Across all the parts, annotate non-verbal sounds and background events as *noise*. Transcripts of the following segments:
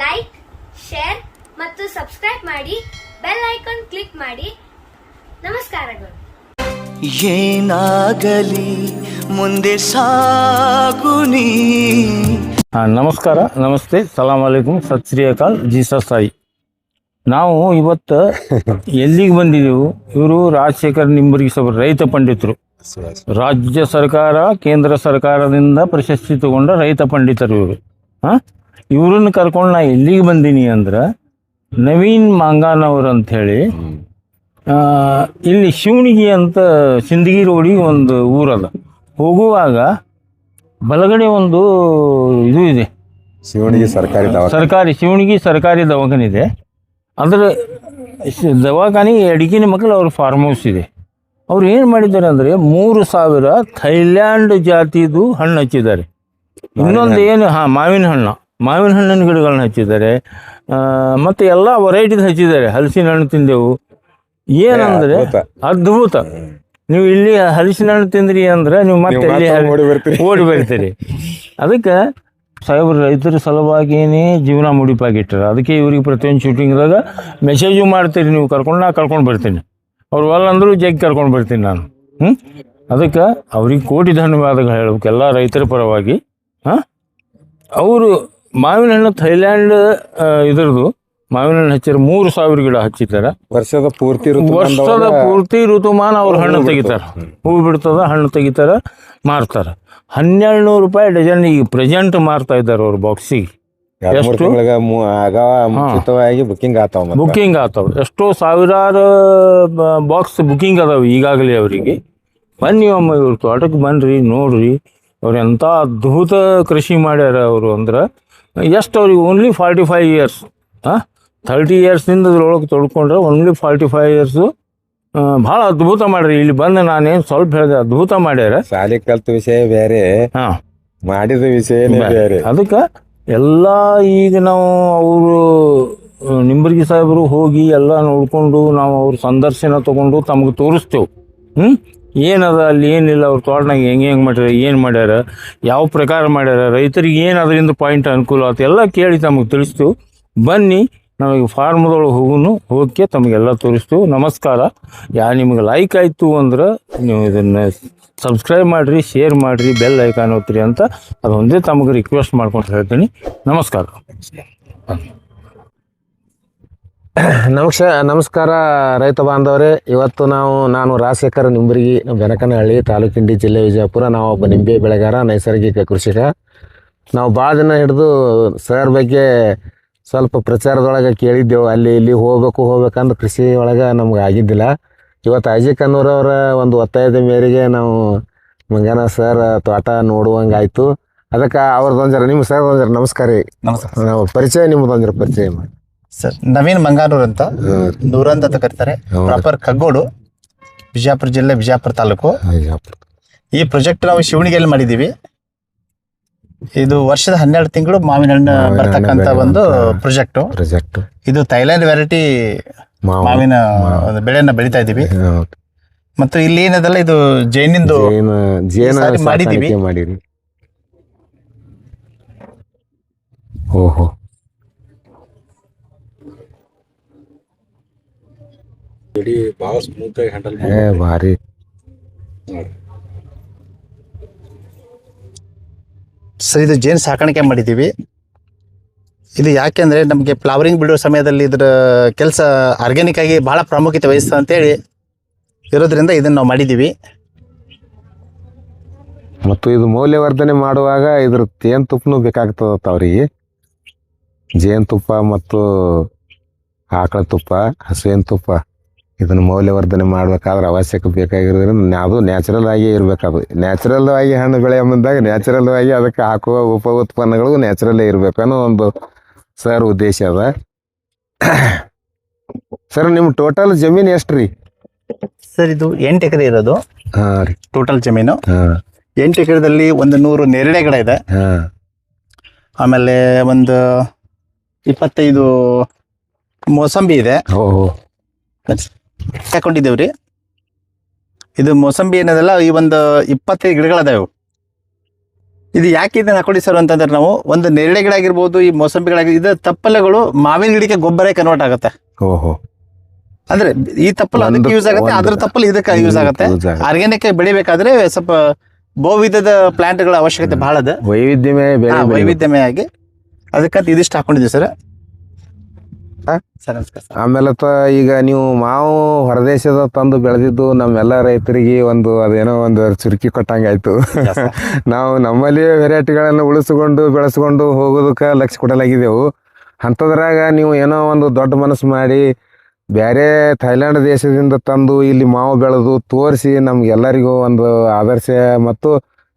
Like share ಮತ್ತು subscribe ಮಾಡಿ bell icon click ಮಾಡಿ. ನಮಸ್ಕಾರಗಳು. ಏನಾಗಲಿ ಮುಂದೆ ಸಾಗುನಿ ಹಾ, ನಮಸ್ಕಾರ ನಮಸ್ತೆ ಸಲಾಮ್ ಅಲೈಕುಮ್ ಸತ್ ಶ್ರೀ ಅಕಾಲ್ ಜೀಸಸ್ ಸಾಯಿ ನಾವು ಇವತ್ತು *laughs* ಎಲ್ಲಿಗೆ ಬಂದಿದ್ದೆವು ಇವರು ರಾಜಶೇಖರ್ ನಿಂಬರ್ಗಿ ಸಭೆ ರೈತ ಪಂಡಿತರು. ರಾಜ್ಯ ಸರ್ಕಾರ ಕೇಂದ್ರ ಸರ್ಕಾರದಿಂದ ಪ್ರಶಸ್ತಿ ತಗೊಂಡ ರೈತ ಪಂಡಿತರು ಇವರು. ಹಾಂ? ಇವ್ರನ್ನ ಕರ್ಕೊಂಡು ನಾ ಎಲ್ಲಿಗೆ ಬಂದೀನಿ ಅಂದ್ರೆ ನವೀನ್ ಮಾಂಗಾನವ್ರು ಅಂಥೇಳಿ ಇಲ್ಲಿ ಶಿವಣಿಗಿ ಅಂತ ಸಿಂದಗಿ ರೋಡಿಗೆ ಒಂದು ಊರದ ಹೋಗುವಾಗ ಬಲಗಡೆ ಒಂದು ಇದು ಇದೆ. ಶಿವಣಿಗೆ ಸರ್ಕಾರಿ ಸರ್ಕಾರಿ ಶಿವಣಿಗಿ ಸರ್ಕಾರಿ ದವಾಖಾನೆ ಇದೆ ಅದರ ದವಾಖಾನೆ ಅಡಿಗಿನ ಮಕ್ಕಳು ಅವ್ರ ಫಾರ್ಮ್ ಹೌಸ್ ಇದೆ. ಅವ್ರು ಏನು ಮಾಡಿದ್ದಾರೆ ಅಂದರೆ ಮೂರು ಸಾವಿರ ಥೈಲ್ಯಾಂಡ್ ಜಾತಿದು ಹಣ್ಣು ಹಚ್ಚಿದ್ದಾರೆ. ಇನ್ನೊಂದು ಏನು ಹಾಂ ಮಾವಿನ ಹಣ್ಣು. ಮಾವಿನ ಹಣ್ಣಿನ ಗಿಡಗಳನ್ನ ಹಚ್ಚಿದ್ದಾರೆ. ಮತ್ತೆ ಎಲ್ಲ ವೆರೈಟಿದು ಹಚ್ಚಿದ್ದಾರೆ. ಹಲಸಿನ ಹಣ್ಣು ತಿಂದೆವು. ಏನಂದ್ರೆ ಅದ್ಭುತ. ನೀವು ಇಲ್ಲಿ ಹಲಸಿನ ಹಣ್ಣು ತಿಂದ್ರಿ ಅಂದ್ರೆ ನೀವು ಮತ್ತೆ ಇಲ್ಲಿ ಓಡಿ ಬರ್ತೀರಿ. ಓಡಿ ಬರ್ತೀರಿ. ಅದಕ್ಕೆ ಸಾಹೇಬ್ರು ರೈತರ ಸಲುವಾಗಿನೇ ಜೀವನ ಮುಡಿಪಾಗಿಟ್ಟರು. ಅದಕ್ಕೆ ಇವ್ರಿಗೆ ಪ್ರತಿಯೊಂದು ಶೂಟಿಂಗ್ದಾಗ ಮೆಸೇಜು ಮಾಡ್ತೀರಿ. ನೀವು ಕರ್ಕೊಂಡು ನಾ ಕರ್ಕೊಂಡು ಬರ್ತೀನಿ. ಅವ್ರು ಒಲ್ಲ ಅಂದರೂ ಜಗ್ ಕರ್ಕೊಂಡು ಬರ್ತೀನಿ ನಾನು. ಹ್ಞೂ ಅದಕ್ಕೆ ಅವ್ರಿಗೆ ಕೋಟಿ ಧನ್ಯವಾದಗಳು ಹೇಳ್ಬೇಕು. ಎಲ್ಲ ರೈತರ ಪರವಾಗಿ. ಹಾಂ? ಅವರು ಮಾವಿನ ಹಣ್ಣು ಥೈಲ್ಯಾಂಡ್ ಇದರದು ಮಾವಿನ ಹಣ್ಣು ಹಚ್ಚಿರ ಮೂರು ಸಾವಿರ ಗಿಡ ಹಚ್ಚಿದ್ದಾರೆ ವರ್ಷದ ಪೂರ್ತಿ ವರ್ಷದ ಪೂರ್ತಿ ಋತುಮಾನ ಅವ್ರು ಹಣ್ಣು ತೆಗಿತಾರ. ಹೂ ಬಿಡ್ತದ ಹಣ್ಣು ತೆಗಿತಾರ ಮಾರ್ತಾರ. ಹನ್ನೆರಡು ನೂರು ರೂಪಾಯಿ ಡಜನ್ ಈಗ ಪ್ರೆಸೆಂಟ್ ಮಾರ್ತಾ ಇದ್ದಾರೆ ಅವ್ರು ಬಾಕ್ಸಿಗೆ. ಬುಕ್ಕಿಂಗ್ ಆತಾವ. ಬುಕ್ಕಿಂಗ್ ಆತಾವ ಎಷ್ಟೋ ಸಾವಿರಾರು ಬಾಕ್ಸ್ ಬುಕ್ಕಿಂಗ್ ಅದಾವ ಈಗಾಗಲೇ ಅವರಿಗೆ. ಬನ್ನಿ ಒಮ್ಮ ಇವ್ರ ತೋಟಕ್ಕೆ ಬನ್ರಿ ನೋಡ್ರಿ. ಅವ್ರು ಎಂಥ ಅದ್ಭುತ ಕೃಷಿ ಮಾಡ್ಯಾರ ಅವರು ಅಂದ್ರೆ. ಎಷ್ಟು ಅವ್ರಿಗೆ ಓನ್ಲಿ ಫಾರ್ಟಿ ಫೈವ್ ಇಯರ್ಸ್ ಹಾಂ ಥರ್ಟಿ ಇಯರ್ಸ್ನಿಂದ ಅದ್ರೊಳಗೆ ತೊಳ್ಕೊಂಡ್ರೆ ಓನ್ಲಿ ಫಾರ್ಟಿ ಫೈವ್ ಇಯರ್ಸು ಭಾಳ ಅದ್ಭುತ ಮಾಡ್ರಿ. ಇಲ್ಲಿ ಬಂದು ನಾನೇನು ಸ್ವಲ್ಪ ಹೇಳಿದೆ ಅದ್ಭುತ ಮಾಡ್ಯಾರ. ಶಾಲೆ ಕಲ್ತ ವಿಷಯ ಬೇರೆ ಹಾಂ. ಮಾಡಿದ ವಿಷಯ ಬೇರೆ. ಅದಕ್ಕೆ ಎಲ್ಲ ಈಗ ನಾವು ಅವರು ನಿಂಬರ್ಗಿ ಸಾಹೇಬರು ಹೋಗಿ ಎಲ್ಲ ನೋಡಿಕೊಂಡು ನಾವು ಅವ್ರ ಸಂದರ್ಶನ ತಗೊಂಡು ತಮಗೆ ತೋರಿಸ್ತೇವೆ. ಹ್ಞೂ ಏನದ ಅಲ್ಲಿ ಏನಿಲ್ಲ, ಅವ್ರ ತೋಟನಾಗ ಹೆಂಗೆ ಹೆಂಗೆ ಮಾಡ್ಯಾರ, ಏನು ಮಾಡ್ಯಾರ, ಯಾವ ಪ್ರಕಾರ ಮಾಡ್ಯಾರ, ರೈತರಿಗೆ ಏನು ಅದರಿಂದ ಪಾಯಿಂಟ್ ಅನುಕೂಲ ಆಯ್ತು ಎಲ್ಲ ಕೇಳಿ ತಮಗೆ ತಿಳಿಸ್ತು. ಬನ್ನಿ ನಮಗೆ ಫಾರ್ಮ್ದೊಳಗೆ ಹೋಗುನು ಹೋಗಿ ತಮಗೆಲ್ಲ ತೋರಿಸ್ತು. ನಮಸ್ಕಾರ. ಯಾ ನಿಮ್ಗೆ ಲೈಕ್ ಆಯಿತು ಅಂದ್ರೆ ನೀವು ಇದನ್ನು ಸಬ್ಸ್ಕ್ರೈಬ್ ಮಾಡಿರಿ ಶೇರ್ ಮಾಡಿರಿ ಬೆಲ್ ಐಕಾನ್ ಓದ್ರಿ ಅಂತ ಅದೊಂದೇ ತಮಗೆ ರಿಕ್ವೆಸ್ಟ್ ಮಾಡ್ಕೊಂಡು ಹೇಳ್ತೀನಿ. ನಮಸ್ಕಾರ. *clears throat* ನಮಸ್ಕ ನಮಸ್ಕಾರ ರೈತ ಬಾಂಧವರೇ. ಇವತ್ತು ನಾವು ನಾನು ರಾಜಶೇಖರ ನಿಂಬರಿಗಿ ಬೆನಕನಹಳ್ಳಿ ತಾಲೂಕಿಂಡಿ ಜಿಲ್ಲೆ ವಿಜಯಪುರ. ನಾವು ಒಬ್ಬ ನಿಂಬೆ ಬೆಳೆಗಾರ ನೈಸರ್ಗಿಕ ಕೃಷಿಕ ನಾವು ಭಾಳ ದಿನ ಹಿಡಿದು ಸರ್ ಬಗ್ಗೆ ಸ್ವಲ್ಪ ಪ್ರಚಾರದೊಳಗೆ ಕೇಳಿದ್ದೆವು. ಅಲ್ಲಿ ಇಲ್ಲಿ ಹೋಗ್ಬೇಕು ಹೋಗ್ಬೇಕಂದ್ರೆ ಕೃಷಿ ಒಳಗೆ ನಮ್ಗೆ ಆಗಿದ್ದಿಲ್ಲ. ಇವತ್ತು ಅಜಯ್ ಕನ್ನೂರವರ ಒಂದು ಒತ್ತಾಯದ ಮೇರೆಗೆ ನಾವು ಮಂಗನ ಸರ್ ತೋಟ ನೋಡುವಂಗೆ ಆಯಿತು ಅದಕ್ಕೆ ಅವ್ರದ್ದೊಂದು ಜರ ನಿಮ್ಮ ಸರ್ ಒಂದು ಜರ ನಮಸ್ಕಾರ ರೀ. ನಮಸ್ಕಾರ. ನಾವು ಪರಿಚಯ ನಿಮ್ಮದೊಂದು ಜರ ಪರಿಚಯ ಮಾಡಿ. ಸರ್ ನವೀನ್ ಮಂಗಾನೂರ್ ಅಂತ. ನೂರಂದ್ ಅಂತ ಕರೀತಾರೆ. ಪ್ರಾಪರ್ ಕಗ್ಗೋಡು ಬಿಜಾಪುರ ಜಿಲ್ಲೆ ಬಿಜಾಪುರ ತಾಲೂಕು. ಈ ಪ್ರಾಜೆಕ್ಟ್ ನಾವು ಶಿವಣಿಗೆಯಲ್ಲಿ ಮಾಡಿದೀವಿ. ಇದು ವರ್ಷದ ಹನ್ನೆರಡು ತಿಂಗಳು ಮಾವಿನ ಹಣ್ಣು ಬರ್ತಕ್ಕಂತ ಒಂದು. ಪ್ರಾಜೆಕ್ಟ್ ಪ್ರಾಜೆಕ್ಟ್ ಇದು ಥೈಲ್ಯಾಂಡ್ ವೆರೈಟಿ ಮಾವಿನ ಬೆಳೆಯನ್ನ ಬೆಳಿತಾ ಇದೀವಿ. ಮತ್ತು ಇಲ್ಲಿ ಏನದಲ್ಲ ಇದು ಜೈನಿಂದು ಮಾಡಿದೀವಿ. ಜೇನ ಭಾಳ ಸ್ಮೂತ್ ಆಗಿ ಏ ಭಾರಿ. ಸರ್ ಇದು ಜೇನು ಸಾಕಾಣಿಕೆ ಮಾಡಿದ್ದೀವಿ. ಇದು ಯಾಕೆಂದ್ರೆ ನಮಗೆ ಫ್ಲವರಿಂಗ್ ಬಿಡುವ ಸಮಯದಲ್ಲಿ ಇದರ ಕೆಲಸ ಆರ್ಗ್ಯಾನಿಕ್ ಆಗಿ ಬಹಳ ಪ್ರಾಮುಖ್ಯತೆ ವಹಿಸ್ತದೆ ಅಂತೇಳಿ ಇರೋದ್ರಿಂದ ಇದನ್ನು ನಾವು ಮಾಡಿದ್ದೀವಿ. ಮತ್ತು ಇದು ಮೌಲ್ಯವರ್ಧನೆ ಮಾಡುವಾಗ ಇದ್ರ ತೇನ್ತುಪ್ಪನು ಬೇಕಾಗ್ತದ ಅವ್ರಿಗೆ. ಅವರಿಗೆ ಜೇನುತುಪ್ಪ ಮತ್ತು ಆಕಳ ತುಪ್ಪ ಹಸುವಿನ ತುಪ್ಪ. ಇದನ್ನು ಮೌಲ್ಯವರ್ಧನೆ ಮಾಡಬೇಕಾದ್ರೆ ಅವಶ್ಯಕ ಬೇಕಾಗಿರೋದ್ರಿಂದ ಅದು ನ್ಯಾಚುರಲ್ ಆಗಿ ಇರಬೇಕದು ನ್ಯಾಚುರಲ್ ಆಗಿ ಹಣ್ಣು ಬೆಳೆ ಬಂದಾಗ ನ್ಯಾಚುರಲ್ ಆಗಿ ಅದಕ್ಕೆ ಹಾಕುವ ಉಪ ಉತ್ಪನ್ನಗಳು ನ್ಯಾಚುರಲ್ಲೇ ಇರಬೇಕು ಅನ್ನೋ ಒಂದು ಸರ್ ಉದ್ದೇಶ ಅದ. *coughs* ಸರ್ ನಿಮ್ಮ ಟೋಟಲ್ ಜಮೀನು ಎಷ್ಟು ರೀ ಸರ್ ಇದು ಎಂಟು ಎಕರೆ ಇರೋದು. ಹಾಂ ರೀ. ಟೋಟಲ್ ಜಮೀನು. ಎಂಟು ಎಕರೆದಲ್ಲಿ ಒಂದು ನೂರು ನೇರಳೆ ಗಿಡ ಇದೆ. ಹಾಂ. ಆಮೇಲೆ ಒಂದು ಇಪ್ಪತ್ತೈದು ಮೋಸಂಬಿ ಇದೆ. ಓಹೋ. ಹಾಕೊಂಡಿದ್ದೇವ್ರಿ. ಇದು ಮೋಸಂಬಿ ಏನದಲ್ಲ ಈ ಒಂದು ಇಪ್ಪತ್ತೈದು ಗಿಡಗಳದಾವೆ. ಇದು ಯಾಕೆ ಇದನ್ನ ಹಾಕೊಂಡಿ ಸರ್ ಅಂತಂದ್ರೆ ನಾವು ಒಂದು ನೆರಳೆ ಗಿಡ ಆಗಿರ್ಬೋದು ಈ ಮೋಸಂಬಿಗಳಾಗಿ ಇದು ತಪ್ಪಲೆಗಳು ಮಾವಿನ ಗಿಡಕ್ಕೆ ಗೊಬ್ಬರ ಕನ್ವರ್ಟ್ ಆಗುತ್ತೆ. ಓಹೋ. ಅಂದ್ರೆ ಈ ತಪ್ಪಲ ಅದಕ್ಕೆ ಯೂಸ್ ಆಗುತ್ತೆ ಅದ್ರ ತಪ್ಪಲು ಇದಕ್ಕೆ ಯೂಸ್ ಆಗುತ್ತೆ. ಆರ್ಗ್ಯಾನಿಕ್ ಬೆಳಿಬೇಕಾದ್ರೆ ಸ್ವಲ್ಪ ಬಹುವಿಧದ ಪ್ಲಾಂಟ್ಗಳ ಅವಶ್ಯಕತೆ ಬಹಳ ಅದ ವೈವಿಧ್ಯಮಯ ವೈವಿಧ್ಯಮಯ ಆಗಿ ಅದಕ್ಕಂತ ಇದಿಷ್ಟು ಹಾಕೊಂಡಿದ್ದೀವಿ ಸರ್. ಸರ್ ನಮಸ್ಕಾರ ಸರ್. ಆಮೇಲೆ ತ ಈಗ ನೀವು ಮಾವು ಹೊರದೇಶದ ತಂದು ಬೆಳೆದಿದ್ದು ನಮ್ಮೆಲ್ಲ ರೈತರಿಗೆ ಒಂದು ಅದೇನೋ ಒಂದು ಚುರುಕಿ ಕೊಟ್ಟಂಗೆ ಆಯ್ತು *laughs* ನಾವು ನಮ್ಮಲ್ಲಿ ವೆರೈಟಿಗಳನ್ನು ಉಳಿಸಿಕೊಂಡು ಬೆಳೆಸ್ಕೊಂಡು ಹೋಗೋದಕ್ಕೆ ಲಕ್ಷ್ಯ ಕೊಡಲಾಗಿದ್ದೆವು. ಅಂಥದ್ರಾಗ ನೀವು ಏನೋ ಒಂದು ದೊಡ್ಡ ಮನಸ್ಸು ಮಾಡಿ ಬೇರೆ ಥೈಲ್ಯಾಂಡ್ ದೇಶದಿಂದ ತಂದು ಇಲ್ಲಿ ಮಾವು ಬೆಳೆದು ತೋರಿಸಿ ನಮ್ಗೆಲ್ಲರಿಗೂ ಒಂದು ಆದರ್ಶ ಮತ್ತು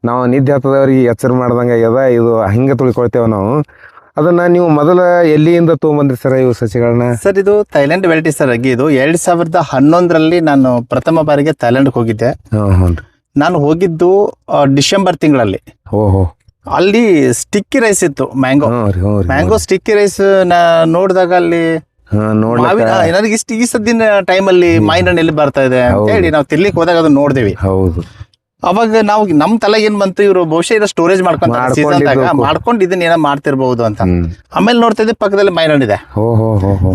ನಾವು ನಿದ್ದೆ ಹತ್ತದವ್ರಿಗೆ ಎಚ್ಚರ ಮಾಡ್ದಂಗೆ ಆಗ್ಯದ ಇದು ಹಂಗೆ ತಿಳ್ಕೊಳ್ತೇವೆ ನಾವು. ಅದನ್ನ ನೀವು ಮೊದಲ ಎಲ್ಲಿಯಿಂದ ತೊಗೊಂಬಂದ್ರಿ ಸರ್ ಇವು ಸಸಿಗಳನ್ನ? ಸರ್ ಇದು ಥೈಲ್ಯಾಂಡ್ ವೆರೈಟಿ ಸರ್ ಅಗಿ. ಇದು ಎರಡ್ ಸಾವಿರದ ಹನ್ನೊಂದರಲ್ಲಿ ನಾನು ಪ್ರಥಮ ಬಾರಿಗೆ ಥೈಲ್ಯಾಂಡ್ ಹೋಗಿದ್ದೆ. ನಾನು ಹೋಗಿದ್ದು ಡಿಸೆಂಬರ್ ತಿಂಗಳಲ್ಲಿ. ಓಹೋ. ಅಲ್ಲಿ ಸ್ಟಿಕ್ಕಿ ರೈಸ್ ಇತ್ತು ಮ್ಯಾಂಗೋ. ಮ್ಯಾಂಗೋ ಸ್ಟಿಕ್ಕಿ ರೈಸ್ ನಾ ನೋಡಿದಾಗ ಅಲ್ಲಿ ನನಗೆ ಇಷ್ಟು ಈ ಸದ್ದಿನ ಟೈಮಲ್ಲಿ ಮಾವಿನ ಹಣ್ಣು ಎಲ್ಲಿ ಬರ್ತಾ ಇದೆ ಅಂತ ಹೇಳಿ ನಾವು ತಿರ್ಲಿಕ್ಕೆ ಹೋದಾಗ ಅದನ್ನ ನೋಡಿದೇವಿ. ಹೌದು. ಅವಾಗ ನಾವು ನಮ್ ತಲೆಗೆ ಏನ್ ಬಂತು ಇವರು ಬಹುಶಃ ಇರೋ ಸ್ಟೋರೇಜ್ ಮಾಡ್ಕೊಂತ ಮಾಡ್ಕೊಂಡು ಇದನ್ನ ಏನೋ ಮಾಡ್ತಿರ್ಬಹುದು ಅಂತ. ಆಮೇಲೆ ನೋಡ್ತಾ ಇದ್ದೆ ಪಕ್ಕದಲ್ಲಿ ಮೈನಣ್ಣ ಹಣ್ಣು ಇದೆ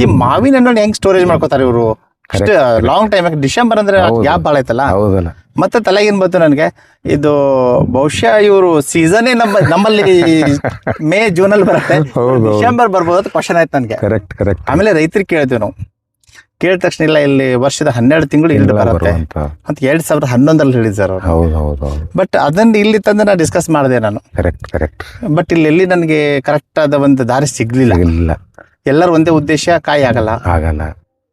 ಈ ಮಾವಿನ ಹಣ್ಣು ಹೆಂಗ್ ಸ್ಟೋರೇಜ್ ಮಾಡ್ಕೋತಾರೆ ಇವರು? ಅಷ್ಟು ಲಾಂಗ್ ಟೈಮ್ ಡಿಸೆಂಬರ್ ಅಂದ್ರೆ. ಗ್ಯಾಪ್ ಭಾಳ ಐತಲ್ಲ ಮತ್ತೆ ತಲೆಗೆ ಏನ್ ಬಂತು ನನಗೆ? ಇದು ಬಹುಶಃ ಇವರು ಸೀಸನ್ ನಮ್ಮ ನಮ್ಮಲ್ಲಿ *laughs* ಮೇ ಜೂನ್ ಅಲ್ಲಿ ಬರುತ್ತೆ. ಡಿಸೆಂಬರ್ ಬರ್ಬೋದು ಕ್ವಶನ್ ಆಯ್ತು ನನಗೆ. ಆಮೇಲೆ ರೈತರಿಗೆ ಕೇಳ್ತೀವಿ ನಾವು. ಕೇಳಿದ ತಕ್ಷಣ ಇಲ್ಲ ಇಲ್ಲಿ ವರ್ಷದ ಹನ್ನೆರಡು ತಿಂಗಳು ಇಲ್ಲಿ ಬರುತ್ತೆ ಅಂತ ಎರಡ್ ಸಾವಿರದ ಹನ್ನೊಂದರಲ್ಲಿ ಹೇಳಿದ್ದಾರೆ ಅವರು. ಹೌದು ಬಟ್ ಅದನ್ನ ಇಲ್ಲಿ ತಂದು ನಾನು ಡಿಸ್ಕಸ್ ಮಾಡಿದೆ ನಾನು. ಕರೆಕ್ಟ್ ಕರೆಕ್ಟ್ ಬಟ್ ಇಲ್ಲಿ ಎಲ್ಲಿ ನನಗೆ ಕರೆಕ್ಟ್ ಆದ ಒಂದು ದಾರಿ ಸಿಗ್ಲಿಲ್ಲ. ಇಲ್ಲ ಎಲ್ಲರೂ ಒಂದೇ ಉದ್ದೇಶ ಕಾಯಿ ಆಗಲ್ಲ. ಆಗಲ್ಲ.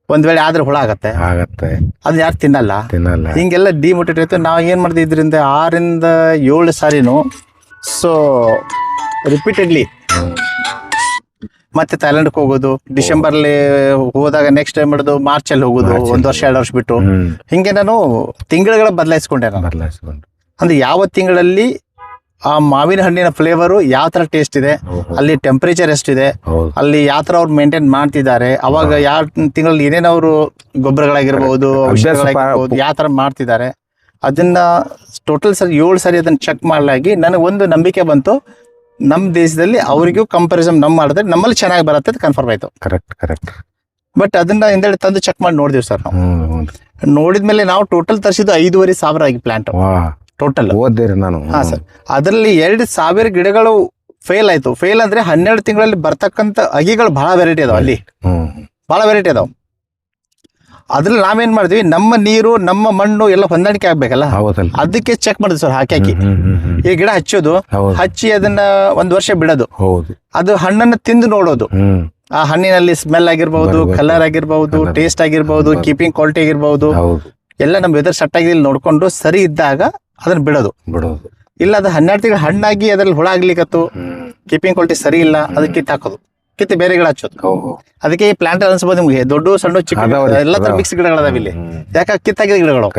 ಒಂದ್ ವೇಳೆ ಆದ್ರೆ ಹುಳ ಆಗತ್ತೆ. ಆಗತ್ತೆ. ಅದ್ ಯಾರು ತಿನ್ನಲ್ಲ? ತಿನ್ನಲ್ಲ. ಹಿಂಗೆಲ್ಲ ಡಿಮೋಟಿವೇಟ್ ಆಯ್ತು. ನಾವು ಏನ್ ಮಾಡಿದ್ವಿ ಇದರಿಂದ ಆರಿಂದ ಏಳು ಸಾರಿನು ಸೊ ರಿಪೀಟೆಡ್ಲಿ ಮತ್ತೆ ಥೈಲ್ಯಾಂಡ್ಗೆ ಹೋಗೋದು ಡಿಸೆಂಬರ್ ಅಲ್ಲಿ ಹೋದಾಗ ನೆಕ್ಸ್ಟ್ ಟೈಮ್ ಮಾಡೋದು ಮಾರ್ಚ್ ಅಲ್ಲಿ ಹೋಗೋದು ಒಂದ್ ವರ್ಷ ಎರಡು ವರ್ಷ ಬಿಟ್ಟು. ಹಿಂಗೆ ನಾನು ತಿಂಗಳುಗಳ ಬದಲಾಯಿಸ್ಕೊಂಡೆ ನಾನು. ಬದಲಾಯಿಸ್ಕೊಂಡು. ಅಂದ್ರೆ ಯಾವ ತಿಂಗಳಲ್ಲಿ ಆ ಮಾವಿನ ಹಣ್ಣಿನ ಫ್ಲೇವರ್ ಯಾವ ತರ ಟೇಸ್ಟ್ ಇದೆ ಅಲ್ಲಿ ಟೆಂಪರೇಚರ್ ಎಷ್ಟಿದೆ ಅಲ್ಲಿ ಯಾವ ತರ ಅವ್ರು ಮೇಂಟೈನ್ ಮಾಡ್ತಿದ್ದಾರೆ ಅವಾಗ ಯಾವ ತಿಂಗಳಲ್ಲಿ ಏನೇನು ಅವರು ಗೊಬ್ಬರಗಳಾಗಿರ್ಬಹುದು ಔಷಧಗಳಾಗಿರ್ಬಹುದು ಯಾವ ತರ ಮಾಡ್ತಿದ್ದಾರೆ ಅದನ್ನ ಟೋಟಲ್ ಸರಿ ಏಳು ಸರಿ ಅದನ್ನ ಚೆಕ್ ಮಾಡಲಾಗಿ ನನಗೆ ಒಂದು ನಂಬಿಕೆ ಬಂತು ನಮ್ಮ ದೇಶದಲ್ಲಿ ಅವರಿಗೂ ಕಂಪಾರಿಸನ್ ನಮ್ಮ ಮಾಡಿದ್ರೆ ನಮ್ಮಲ್ಲಿ ಚೆನ್ನಾಗಿ ಬರುತ್ತೆ ಅಂತ ಕನ್ಫರ್ಮ್ ಆಯ್ತು. ಕರೆಕ್ಟ್ ಕರೆಕ್ಟ್ ಬಟ್ ಅದನ್ನ ಹಿಂದೇಳಿ ತಂದು ಚೆಕ್ ಮಾಡಿ ನೋಡಿದ್ವಿ ಸರ್ ನಾವು. ನೋಡಿದ್ಮೇಲೆ ನಾವು ಟೋಟಲ್ ತರಿಸಿದ್ದು ಐದೂವರೆ ಸಾವಿರ ಆಗಿ ಪ್ಲಾಂಟ್ ಟೋಟಲ್ ಓದ್ದೇರಿ ನಾನು. ಹಾ ಸರ್ ಅದರಲ್ಲಿ ಎರಡು ಸಾವಿರ ಗಿಡಗಳು ಫೇಲ್ ಆಯ್ತು. ಫೇಲ್ ಅಂದ್ರೆ ಹನ್ನೆರಡು ತಿಂಗಳಲ್ಲಿ ಬರ್ತಕ್ಕಂಥ ಅಗಿಗಳು ಬಹಳ ವೆರೈಟಿ ಅದಾವ ಅಲ್ಲಿ. ಬಹಳ ವೆರೈಟಿ ಅದಾವ. ಅದ್ರಲ್ಲಿ ನಾವೇನ್ ಮಾಡಿದ್ವಿ? ನಮ್ಮ ನೀರು ನಮ್ಮ ಮಣ್ಣು ಎಲ್ಲ ಹೊಂದಾಣಿಕೆ ಆಗ್ಬೇಕಲ್ಲ? ಹೌದಲ್ಲ. ಅದಕ್ಕೆ ಚೆಕ್ ಮಾಡಿದ್ವಿ ಸರ್ ಹಾಕಿ ಹಾಕಿ ಈ ಗಿಡ ಹಚ್ಚೋದು ಹಚ್ಚಿ ಅದನ್ನ ಒಂದ್ ವರ್ಷ ಬಿಡೋದು. ಹೌದು. ಅದು ಹಣ್ಣನ್ನು ತಿಂದು ನೋಡೋದು. ಆ ಹಣ್ಣಿನಲ್ಲಿ ಸ್ಮೆಲ್ ಆಗಿರ್ಬಹುದು. ಕಲರ್ ಆಗಿರ್ಬಹುದು ಟೇಸ್ಟ್ ಆಗಿರ್ಬಹುದು ಕೀಪಿಂಗ್ ಕ್ವಾಲಿಟಿ ಆಗಿರ್ಬಹುದು ಹೌದು. ಎಲ್ಲ ನಮ್ಮ ವೆದರ್ ಸೆಟ್ ಆಗಿ ನೋಡ್ಕೊಂಡು ಸರಿ ಇದ್ದಾಗ ಅದನ್ನ ಬಿಡೋದು. ಬಿಡೋದು. ಇಲ್ಲ ಅದು ಹನ್ನೆರಡು ತಿಂಗಳು ಹಣ್ಣಾಗಿ ಅದ್ರಲ್ಲಿ ಹುಳ ಆಗ್ಲಿಕ್ಕತ್ತು ಹ್ಮ್. ಕೀಪಿಂಗ್ ಕ್ವಾಲಿಟಿ ಸರಿ ಇಲ್ಲ ಅದಕ್ಕೆ ಕಿತ್ತು ಹಾಕೋದು. ಕಿತ್ತು ಬೇರೆ ಗಿಡ ಹಚ್ಚೋದು ಅದಕ್ಕೆ ಈ ಪ್ಲಾಂಟ್ ಅನ್ಸ್ಬೋದು ನಿಮ್ಗೆ ದೊಡ್ಡ ಸಣ್ಣ ಚಿಕ್ಕ ಎಲ್ಲ ತರ. ಮಿಕ್ಸ್ ಗಿಡಗಳದಾವ ಇಲ್ಲಿ. ಯಾಕೆ ಕಿತ್ತಾಗಿದ ಗಿಡಗಳು.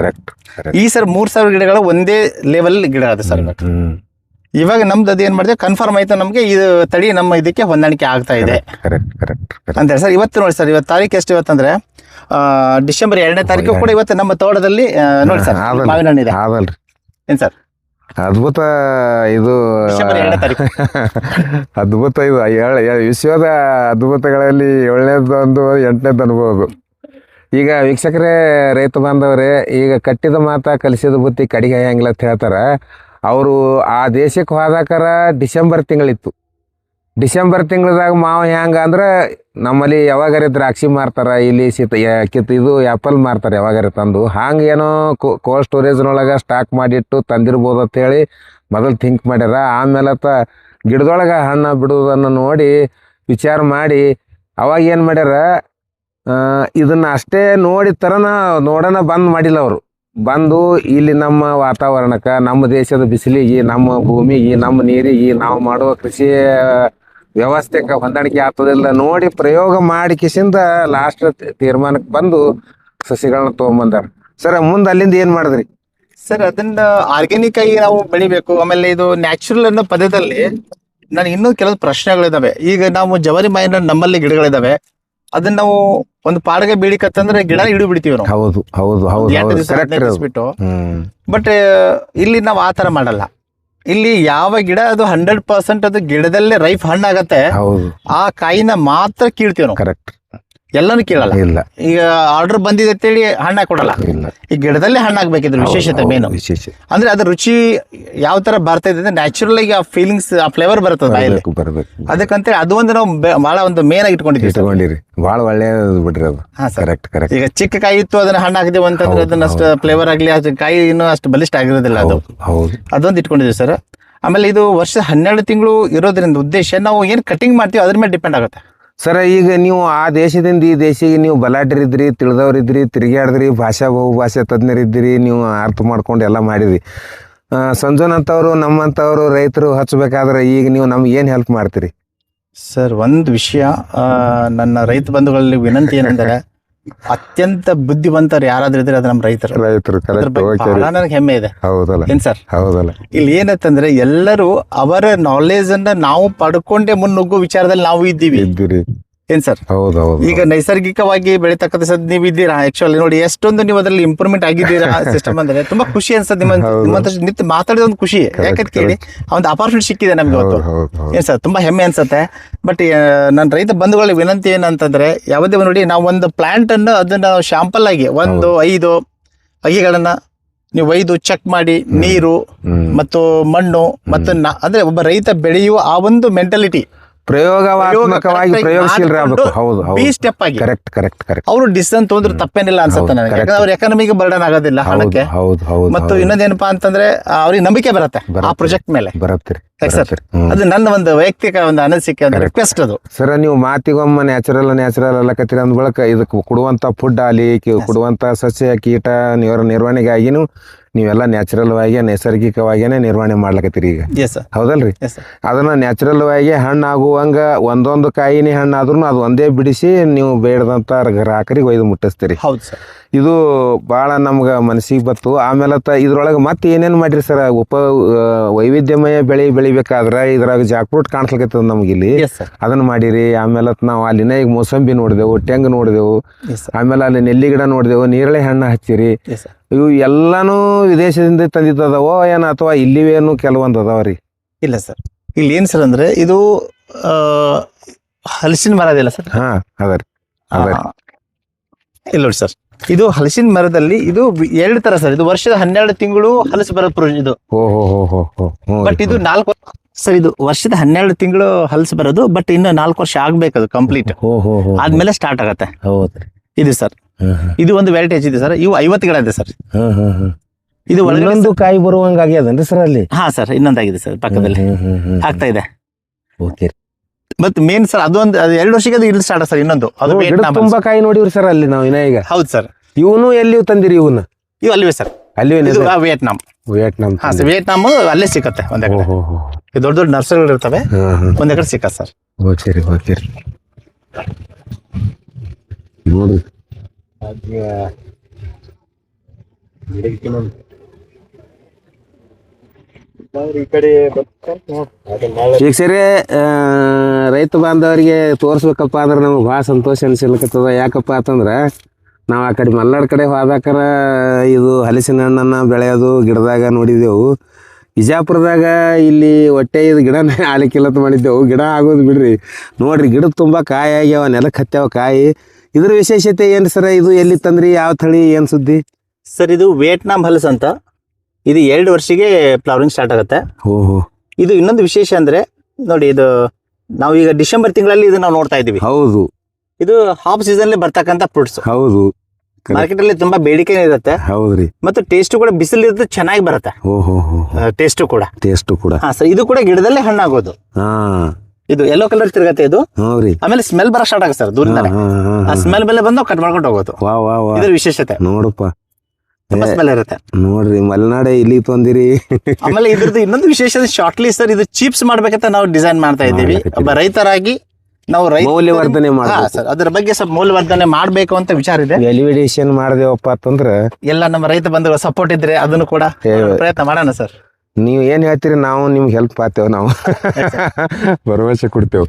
ಈ ಸರ್ ಮೂರ್ ಸಾವಿರ ಗಿಡಗಳು ಒಂದೇ ಲೆವೆಲ್ ಗಿಡ ಅದ ಸರ್. ಇವಾಗ ನಮ್ದು ಅದು ಏನ್ ಮಾಡಿದೆ? ಕನ್ಫರ್ಮ್ ಆಯ್ತು ನಮ್ಗೆ ಇದು ತಡಿ ನಮ್ಮ ಇದಕ್ಕೆ ಹೊಂದಾಣಿಕೆ ಆಗ್ತಾ ಇದೆ. ಅಂತ ಸರ್ ಇವತ್ತು ನೋಡಿ ಸರ್ ಇವತ್ತು ತಾರೀಕು ಎಷ್ಟು ಇವತ್ತಂದ್ರೆ ಡಿಸೆಂಬರ್ ಎರಡನೇ ತಾರೀಕು ಕೂಡ ಇವತ್ತು ನಮ್ಮ ತೋಟದಲ್ಲಿ ನೋಡಿ ಸರ್. ಮಾವಿನ ಹಣ್ಣಿದೆ ಆದಲ್ರಿ. ಏನ್ ಸರ್? ಅದ್ಭುತ ಇದು. *laughs* ಅದ್ಭುತ ಇದು. ವಿಶ್ವದ ಅದ್ಭುತಗಳಲ್ಲಿ ಏಳನೇದು ಒಂದು ಎಂಟನೇದು ಅನ್ಬೋದು. ಈಗ ವೀಕ್ಷಕರೇ ರೈತ ಬಾಂಧವರೇ ಈಗ ಕಟ್ಟಿದ ಮಾತ ಕಲಿಸಿದ ಬುತ್ತಿ ಕಡಿಗೆ ಹೆಂಗಿಲ್ಲ ಅಂತ ಹೇಳ್ತಾರ. ಅವರು ಆ ದೇಶಕ್ಕೆ ಹೋದಾಕರ ಡಿಸೆಂಬರ್ ತಿಂಗಳಿತ್ತು. ಡಿಸೆಂಬರ್ ತಿಂಗಳದಾಗ ಮಾವ ಹೆಂಗೆ ಅಂದ್ರೆ ನಮ್ಮಲ್ಲಿ ಯಾವಾಗಾರ ದ್ರಾಕ್ಷಿ ಮಾರ್ತಾರೆ, ಇಲ್ಲಿ ಸೀತ, ಯಾ- ಕಿತ್ ಇದು ಆ್ಯಪಲ್ ಮಾರ್ತಾರೆ ಯಾವಾಗಾರ ತಂದು. ಹಂಗೆ ಏನೋ ಕೋಲ್ಡ್ ಸ್ಟೋರೇಜ್ನೊಳಗೆ ಸ್ಟಾಕ್ ಮಾಡಿಟ್ಟು ತಂದಿರ್ಬೋದು ಅಂತೇಳಿ ಮೊದಲು ಥಿಂಕ್ ಮಾಡ್ಯಾರ. ಆಮೇಲೆ ಆತ ಗಿಡದೊಳಗೆ ಹಣ್ಣು ಬಿಡುವುದನ್ನು ನೋಡಿ ವಿಚಾರ ಮಾಡಿ ಅವಾಗ ಏನು ಮಾಡ್ಯಾರ ಇದನ್ನು ಇದನ್ನ ಅಷ್ಟೇ ನೋಡಿ ತರನ ನೋಡೋಣ ಬಂದ್ ಮಾಡಿಲ್ಲ ಅವರು. ಬಂದು ಇಲ್ಲಿ ನಮ್ಮ ವಾತಾವರಣಕ್ಕೆ, ನಮ್ಮ ದೇಶದ ಬಿಸಿಲಿಗೆ, ನಮ್ಮ ಭೂಮಿಗೆ, ನಮ್ಮ ನೀರಿಗೆ, ನಾವು ಮಾಡುವ ಕೃಷಿ ವ್ಯವಸ್ಥೆಗೆ ಹೊಂದಾಣಿಕೆ ಆಗ್ತದಿಲ್ಲ ನೋಡಿ ಪ್ರಯೋಗ ಮಾಡಿ ಕಿಸಿಂದ ಲಾಸ್ಟ್ ತೀರ್ಮಾನಕ್ಕೆ ಬಂದು ಸಸಿಗಳನ್ನ ತೊಗೊಂಬಂದಾರ. ಸರ್ ಮುಂದೆ ಅಲ್ಲಿಂದ ಏನ್ ಮಾಡಿದ್ರಿ? ಸರ್ ಅದನ್ನ ಆರ್ಗ್ಯಾನಿಕ್ ಆಗಿ ನಾವು ಬೆಳಿಬೇಕು. ಆಮೇಲೆ ಇದು ನ್ಯಾಚುರಲ್ ಅನ್ನೋ ಪದದಲ್ಲಿ ನನಗೆ ಇನ್ನೂ ಕೆಲವು ಪ್ರಶ್ನೆಗಳಿದಾವೆ. ಈಗ ನಾವು ಜವರಿ ಮಾಯಿನ ನಮ್ಮಲ್ಲಿ ಗಿಡಗಳಿದಾವೆ. ಅದನ್ನ ನಾವು ಒಂದು ಪಾಡಗೆ ಬೀಳಿಕತ್ತಂದ್ರೆ ಗಿಡ ಹಿಡಿದು ಬಿಡ್ತೀವಿ ನಾವು. ಹೌದು ಹೌದು ಹೌದು ಬಿಟ್ಟು ಬಟ್ ಇಲ್ಲಿ ನಾವು ಆ ತರ ಮಾಡಲ್ಲ. ಇಲ್ಲಿ ಯಾವ ಗಿಡ ಅದು ಹಂಡ್ರೆಡ್ ಪರ್ಸೆಂಟ್ ಅದು ಗಿಡದಲ್ಲೇ ರೈಫ್ ಹಣ್ಣಾಗತ್ತೆ. ಹೌದು. ಆ ಕಾಯಿನ ಮಾತ್ರ ಕೀಳ್ತೀವಿ ನಾವು. ಕರೆಕ್ಟ್ ಎಲ್ಲಾನು ಕೇಳಲ್ಲ. ಇಲ್ಲ. ಈಗ ಆರ್ಡರ್ ಬಂದಿದೆ ಅಂತೇಳಿ ಹಣ್ಣ ಕೊಡಲ್ಲ. ಇಲ್ಲ. ಈ ಗಿಡದಲ್ಲೇ ಹಣ್ಣಾಗ್ಬೇಕಿದ್ರು ವಿಶೇಷತೆ ಮೇನು ವಿಶೇಷ ಅಂದ್ರೆ ಅದ್ರ ರುಚಿ ಯಾವ ತರ ಬರ್ತಾ ಇದೆ ಅಂದ್ರೆ ನ್ಯಾಚುರಲ್ ಆಗಿ ಆ ಫೀಲಿಂಗ್ಸ್ ಆ ಫ್ಲೇವರ್ ಬರ್ತದೆ ಬಾಯಲ್ಲಿ. ಬರ್ಬೇಕು ಅದಕ್ಕಂತೇಳಿ ಅದು ಒಂದು ನಾವು ಬೆ- ಬಹಳ ಒಂದು ಮೇನ್ ಆಗಿ ಇಟ್ಕೊಂಡಿದ್ದೀವಿ. ಇಟ್ಕೊಂಡಿರಿ. ಭಾಳ ಒಳ್ಳೆಯದು ಬಿಡ್ರಿ ಅದು. ಹಾ ಸರ್. ಕರೆಕ್ಟ್ ಕರೆಕ್ಟ್ ಈಗ ಚಿಕ್ಕ ಕಾಯಿ ಇತ್ತು ಅದನ್ನ ಹಣ್ಣು ಹಾಕಿದೆವು ಅಂತಂದ್ರೆ ಅದನ್ನ ಅಷ್ಟು ಫ್ಲೇವರ್ ಆಗಲಿ ಅದು ಕಾಯಿ ಇನ್ನೂ ಅಷ್ಟು ಬಲಿಷ್ಠ ಆಗಿರೋದಿಲ್ಲ ಅದು. ಹೌದು ಹೌದು. ಅದೊಂದು ಇಟ್ಕೊಂಡಿದ್ದೀವಿ ಸರ್. ಆಮೇಲೆ ಇದು ವರ್ಷ ಹನ್ನೆರಡು ತಿಂಗಳು ಇರೋದ್ರಿಂದ ಉದ್ದೇಶ ನಾವು ಏನು ಕಟಿಂಗ್ ಮಾಡ್ತೀವಿ ಅದ್ರ ಮೇಲೆ ಡಿಪೆಂಡ್ ಆಗುತ್ತೆ. ಸರ ಈಗ ನೀವು ಆ ದೇಶದಿಂದ ಈ ದೇಶಿಗೆ ನೀವು ಬಲಾಢ್ಯರಿದ್ರಿ ತಿಳಿದವ್ರಿದ್ರಿ ತಿರುಗಾಡಿದ್ರಿ ಭಾಷಾ ಬಹು ಭಾಷೆ ತಜ್ಞರಿದ್ರಿ ನೀವು ಅರ್ಥ ಮಾಡ್ಕೊಂಡು ಎಲ್ಲ ಮಾಡಿದ್ರಿ. ಆ, ಸಂಜೋನ್ ಅಂತವ್ರು ನಮ್ಮಂತವ್ರು ರೈತರು ಹಚ್ಚಬೇಕಾದ್ರೆ ಈಗ ನೀವು ನಮ್ಗೆ ಏನು ಹೆಲ್ಪ್ ಮಾಡ್ತೀರಿ? ಸರ್ ಒಂದು ವಿಷಯ ನನ್ನ ರೈತ ಬಂಧುಗಳಲ್ಲಿ ವಿನಂತಿ ಏನಂದ್ರೆ ಅತ್ಯಂತ ಬುದ್ಧಿವಂತರು ಯಾರಾದ್ರೂ ಇದ್ರೆ ಅದು ನಮ್ಮ ರೈತರು. ರೈತರು ನನಗೆ ಹೆಮ್ಮೆ ಇದೆ. ಹೌದಲ್ಲ. ಏನ್ ಸರ್? ಹೌದಲ್ಲ. ಇಲ್ಲಿ ಏನಂತಂದ್ರೆ ಎಲ್ಲರೂ ಅವರ ನಾಲೆಜ್ ಅನ್ನ ನಾವು ಪಡ್ಕೊಂಡೇ ಮುನ್ನುಗ್ಗೋ ವಿಚಾರದಲ್ಲಿ ನಾವು ಇದ್ದೀವಿ. ಇದ್ದೀರಿ. ಏನ್ ಸರ್? ಹೌದು ಹೌದು ಈಗ ನೈಸರ್ಗಿಕವಾಗಿ ಬೆಳೀತಕ್ಕಂಥ ಸದ್ ನೀವು ಇದ್ದೀರಾ ಆಕ್ಚುಲಿ ನೋಡಿ ಎಷ್ಟೊಂದು ನೀವು ಅದರಲ್ಲಿ ಇಂಪ್ರೂವ್ಮೆಂಟ್ ಆಗಿದ್ದೀರಾ *laughs* ಸಿಸ್ಟಮ್ ಅಂದ್ರೆ ತುಂಬಾ ಖುಷಿ ಅನ್ಸುತ್ತೆ ನಿಮ್ಮ ನಿಂತು ಮಾತಾಡಿದ ಒಂದು ಖುಷಿ. ಯಾಕಂತ ಕೇಳಿ ಒಂದು ಅಪಾರ್ಚುನಿಟಿ ಸಿಕ್ಕಿದೆ ನಮ್ಗೆ ಇವತ್ತು. ಏನ್ ಸರ್ ತುಂಬಾ ಹೆಮ್ಮೆ ಅನ್ಸುತ್ತೆ. ಬಟ್ ನನ್ನ ರೈತ ಬಂಧುಗಳ ವಿನಂತಿ ಏನಂತಂದ್ರೆ ಯಾವುದೇ ನೋಡಿ ನಾವು ಒಂದು ಪ್ಲಾಂಟ್ ಅನ್ನು ಅದನ್ನ ಶಾಂಪಲ್ ಆಗಿ ಒಂದು ಐದು ಅಗಿಗಳನ್ನ ನೀವು ಒಯ್ದು ಚೆಕ್ ಮಾಡಿ ನೀರು ಮತ್ತು ಮಣ್ಣು ಮತ್ತು ಅಂದ್ರೆ ಒಬ್ಬ ರೈತ ಬೆಳೆಯುವ ಆ ಒಂದು ಮೆಂಟಾಲಿಟಿ ಪ್ರಯೋಗಾತ್ಮಕವಾಗಿ ಪ್ರಯೋಗಶೀಲರಾಗಬೇಕು ಹೌದು ಬಿ ಸ್ಟೆಪ್ ಆಗಿ. ಕರೆಕ್ಟ್ ಕರೆಕ್ಟ್ ಕರೆಕ್ಟ್ ಅವರು ಡಿಸಿಷನ್ ತೊಂದ್ರೆ ತಪ್ಪೇನಿಲ್ಲ ಅನ್ಸುತ್ತೆ ನನಗೆ. ಯಾಕಂದ್ರೆ ಅವ್ರ ಎಕನಮಿಗೆ ಬರ್ಡನ್ ಆಗೋದಿಲ್ಲ ಹಣಕ್ಕೆ. ಹೌದು ಹೌದು ಮತ್ತು ಇನ್ನೊಂದೇನಪ್ಪಾ ಅಂತಂದ್ರೆ ಅವ್ರಿಗೆ ನಂಬಿಕೆ ಬರುತ್ತೆ ಆ ಪ್ರೊಜೆಕ್ಟ್ ಮೇಲೆ. ಬರತ್ತೀರಿ ಅದು ನನ್ನ ಒಂದು ವೈಯಕ್ತಿಕ ಒಂದು ಅನಿಸಿಕೆ ಒಂದು. ರಿಕ್ವೆಸ್ಟ್ ಅದು. ಸರ್ ನೀವು ಮಾತಿಗೊಮ್ಮ ನ್ಯಾಚುರಲ್ ನ್ಯಾಚುರಲ್ ಅಲ್ಲಕತ್ತೀರಿ ಅಂದ ಬಳಕ ಇದಕ್ಕೆ ಕೊಡುವಂಥ ಫುಡ್ ಆಗಲಿ ಕೊಡುವಂಥ ಸಸ್ಯ ಕೀಟ ನೀವರ ನಿರ್ವಹಣೆಗಾಗಿನೂ ನೀವೆಲ್ಲ ನ್ಯಾಚುರಲ್ ಆಗಿ ನೈಸರ್ಗಿಕವಾಗಿಯೇ ನಿರ್ವಹಣೆ ಮಾಡ್ಲಕತ್ತೀರಿ ಈಗ. ಹೌದಲ್ರಿ? ಅದನ್ನ ನ್ಯಾಚುರಲ್ ಆಗಿ ಹಣ್ಣು ಆಗುವಂಗ ಒಂದೊಂದು ಕಾಯಿನೇ ಹಣ್ಣು ಆದ್ರೂ ಅದು ಒಂದೇ ಬಿಡಿಸಿ ನೀವು ಬೇಡದಂತ ಗ್ರಾಹಕರಿಗೆ ಒಯ್ದು ಮುಟ್ಟಿಸ್ತೀರಿ. ಹೌದು ಸರ್ ಇದು ಭಾಳ ನಮ್ಗೆ ಮನಸ್ಸಿಗೆ ಬತ್ತು. ಆಮೇಲೆ ತ ಇದ್ರೊಳಗೆ ಮತ್ತೆ ಏನೇನು ಮಾಡಿರಿ ಸರ್? ಉಪ ವೈವಿಧ್ಯಮಯ ಬೆಳೆ ಬೆಳಿಬೇಕಾದ್ರೆ ಇದ್ರಾಗ ಜಾಕ್ಫ್ರೂಟ್ ಕಾಣಿಸ್ಲಿಕ್ಕೆ ನಮ್ಗೆ ಇಲ್ಲಿ. ಅದನ್ನ ಮಾಡಿರಿ. ಆಮೇಲೆ ನಾವು ಅಲ್ಲಿನ ಈಗ ಮೋಸಂಬಿ ನೋಡಿದೆವು ಟೆಂಗ್ ನೋಡಿದೆವು. ಆಮೇಲೆ ಅಲ್ಲಿ ನೆಲ್ಲಿ ಗಿಡ ನೋಡಿದೆವು ನೇರಳೆ ಹಣ್ಣು ಹಚ್ಚಿರಿ. ಇವು ಎಲ್ಲಾನು ವಿದೇಶದಿಂದ ತಂದಿದ್ದದವೋ ಏನು ಅಥವಾ ಇಲ್ಲಿವೇನು ಕೆಲವೊಂದು ಅದಾವ್ರಿ ಇಲ್ಲ ಸರ್ ಇಲ್ಲಿ ಏನು ಸರ್ ಅಂದ್ರೆ ಇದು ಹಲಸಿನ ಮರ ಅದಿಲ್ಲ ಸರ್ ಹಾ ಅದರಿ ರೀ. ಇಲ್ಲ ನೋಡಿ ಸರ್ ಇದು ಹಲಸಿನ ಮರದಲ್ಲಿ ಇದು ಎರಡು ತರ ಸರ್. ಇದು ವರ್ಷದ ಹನ್ನೆರಡು ತಿಂಗಳು ಹಲಸು ಬರೋ ಪ್ರೊ ಇದು. ಬಟ್ ಇದು ನಾಲ್ಕು ಸರ್ ಇದು ವರ್ಷದ ಹನ್ನೆರಡು ತಿಂಗಳು ಹಲಸು ಬರೋದು ಬಟ್ ಇನ್ನು ನಾಲ್ಕು ವರ್ಷ ಆಗ್ಬೇಕು ಅದು ಕಂಪ್ಲೀಟ್ ಆದ್ಮೇಲೆ ಸ್ಟಾರ್ಟ್ ಆಗತ್ತೆ. ಇದು ಸರ್. ಇದು ಒಂದು ವೆರೈಟಿ ಇದೆ ಸರ್. ಇವು ಐವತ್ತು ಗಿಡ ಇದೆ ಸರ್ ಇದು ಒಳಗೊಂದು ಕಾಯಿ ಬರುವಂಗ ಆಗ್ಯದನ್ರಿ ಸರ್ ಅಲ್ಲಿ? ಹಾ ಸರ್ ಇನ್ನೊಂದಾಗಿದೆ ಸರ್ ಪಕ್ಕದಲ್ಲಿ. ಆಗ್ತಾ ಇದೆ. ಓಕೆ. ಮತ್ತೆ ಮೇನ್ ಸರ್ ಅದೊಂದು ಅದು ಎರಡು ವರ್ಷಕ್ಕೆ ಅದು ಇಲ್ಲಿ ಸ್ಟಾರ್ಟ್ ಸರ್ ಇನ್ನೊಂದು. ಅದು ತುಂಬಾ ಕಾಯಿ ನೋಡಿವ್ರಿ ಸರ್ ಅಲ್ಲಿ ನಾವು ಇನ್ನ ಈಗ ಹೌದು ಸರ್ ಇವನು ಎಲ್ಲಿ ತಂದಿರಿ ಇವನ್ನ? ಇವು ಅಲ್ಲಿವೆ ಸರ್ ಅಲ್ಲಿ ವಿಯೆಟ್ನಾಂ ವಿಯೆಟ್ನಾಂ ಹಾ ಸರ್ ವಿಯೆಟ್ನಾಂ ಅಲ್ಲೇ ಸಿಕ್ಕತ್ತೆ ಒಂದ್ ಎಕರೆ. ಓಹೋ ದೊಡ್ಡ ದೊಡ್ಡ ನರ್ಸರಿಗಳು ಇರ್ತವೆ. ಒಂದೇ ಕಡೆ ಒಂದ್ ಎಕರೆ ಸಿಕ್ಕತ್ತೆ ಸರ್ ಓಕೆ ರೀ ಓಕೆ ರೀ ನೋಡ್ರಿ ಈಗ ಸರಿ ಆ, ರೈತ ಬಾಂಧವರಿಗೆ ತೋರಿಸ್ಬೇಕಪ್ಪ ಅಂದ್ರೆ ನಮ್ಗೆ ಭಾಳ ಸಂತೋಷ ಅನಿಸ್ಲಿಕ್ಕತ್ತದ ಯಾಕಪ್ಪ ಅಂತಂದ್ರೆ ನಾವು ಆ ಕಡೆ ಮಲ್ನಾಡ್ ಕಡೆ ಹೋದಾಕರ ಇದು ಹಲಸಿನ ಹಣ್ಣನ್ನು ಬೆಳೆಯೋದು ಗಿಡದಾಗ ನೋಡಿದೆವು ಬಿಜಾಪುರದಾಗ ಇಲ್ಲಿ ಹೊಟ್ಟೆ ಇದು ಗಿಡನ ಆಲಿಕ್ಕಿಲ್ಲತ್ತು *laughs* ಮಾಡಿದ್ದೆವು. ಗಿಡ ಆಗೋದು ಬಿಡ್ರಿ. ನೋಡ್ರಿ ಗಿಡ ತುಂಬ ಕಾಯಿ ಆಗ್ಯಾವ ನೆಲಕ್ಕೆ ಹತ್ಯಾವ ಕಾಯಿ. ಇದ್ರ ವಿಶೇಷತೆ ಏನು ಸರ? ಇದು ಎಲ್ಲಿ ತಂದ್ರಿ? ಯಾವ ತಳಿ ಏನು ಸುದ್ದಿ? ಸರ್ ಇದು ವಿಯೆಟ್ನಾಂ ಹಲಸು ಅಂತ. ಇದು ಎರಡು ವರ್ಷಕ್ಕೆ ಫ್ಲವರಿಂಗ್ ಸ್ಟಾರ್ಟ್ ಆಗುತ್ತೆ. ಓಹೋ. ಇದು ಇನ್ನೊಂದು ವಿಶೇಷ ಅಂದ್ರೆ ನೋಡಿ ಇದು ನಾವು ಈಗ ಡಿಸೆಂಬರ್ ತಿಂಗಳಲ್ಲಿ ಇದು ನಾವು ನೋಡ್ತಾ ಇದ್ದೀವಿ. ಹೌದು. ಇದು ಹಾಫ್ ಸೀಸನ್ ಅಲ್ಲಿ ಬರ್ತಕ್ಕಂತ ಫ್ರೂಟ್ಸ್ ಹೌದು. ಮಾರ್ಕೆಟ್ ಅಲ್ಲಿ ತುಂಬಾ ಬೇಡಿಕೆ ಇರುತ್ತೆ. ಹೌದ್ರಿ ಮತ್ತು ಟೇಸ್ಟ್ ಕೂಡ ಬಿಸಿಲು ಇರುತ್ತೆ ಚೆನ್ನಾಗಿ ಬರುತ್ತೆ. ಓಹೋ ಟೇಸ್ಟ್ ಕೂಡ. ಟೇಸ್ಟ್ ಕೂಡ. ಹಾ ಸರ್ ಇದು ಕೂಡ ಗಿಡದಲ್ಲೇ ಹಣ್ಣಾಗೋದು. ಹಾ. ಇದು ಯೆಲ್ಲೋ ಕಲರ್ ತಿರುಗತ್ತೆ ಇದು. ಹೌದ್ರಿ ಆಮೇಲೆ ಸ್ಮೆಲ್ ಬರ ಸ್ಟಾರ್ಟ್ ಆಗುತ್ತೆ ಸರ್ ದೂರದಿಂದ ಹಾ, ಆ ಸ್ಮೆಲ್ ಮೇಲೆ ಬಂದು ಕಟ್ ಮಾಡ್ಕೊಂಡು ಹೋಗೋದು. ವಾ ವಾ ವಾ. ಇದ್ರ ವಿಶೇಷತೆ. ನೋಡಪ್ಪ. ಸ್ಮೆಲ್ ಇರುತ್ತೆ ನೋಡ್ರಿ ಮಲೆನಾಡೆ ಇಲ್ಲಿ ತಂದಿರಿ. ಆಮೇಲೆ ಇದ್ರದ್ದು ಇನ್ನೊಂದು ವಿಶೇಷ ಶಾರ್ಟ್ಲಿ ಸರ್ ಇದು ಚಿಪ್ಸ್ ಮಾಡ್ಬೇಕಂತ ನಾವು ಡಿಸೈನ್ ಮಾಡ್ತಾ ಇದ್ದೀವಿ. ಒಬ್ಬ ರೈತರಾಗಿ ನಾವು ರೈತ ಮೌಲ್ಯವರ್ಧನೆ ಸರ್ ಅದ್ರ ಬಗ್ಗೆ ಸ್ವಲ್ಪ ಮೌಲ್ಯವರ್ಧನೆ ಮಾಡ್ಬೇಕು ಅಂತ ವಿಚಾರ ಇದೆ. ಎಲಿವಿಡೇಷನ್ ಮಾಡಿದೆವಪ್ಪ ಅಂತಂದ್ರೆ ಎಲ್ಲ ನಮ್ಮ ರೈತ ಬಂಧುಗಳು ಸಪೋರ್ಟ್ ಇದ್ರೆ ಅದನ್ನು ಕೂಡ ಪ್ರಯತ್ನ ಮಾಡೋಣ ಸರ್. ನೀವು ಏನ್ ಹೇಳ್ತೀರಿ ನಾವು ನಿಮ್ಗೆ ಹೆಲ್ಪ್ ಆತೇವ್ ನಾವು. ಭರವಸೆ ಕೊಡ್ತೇವ್.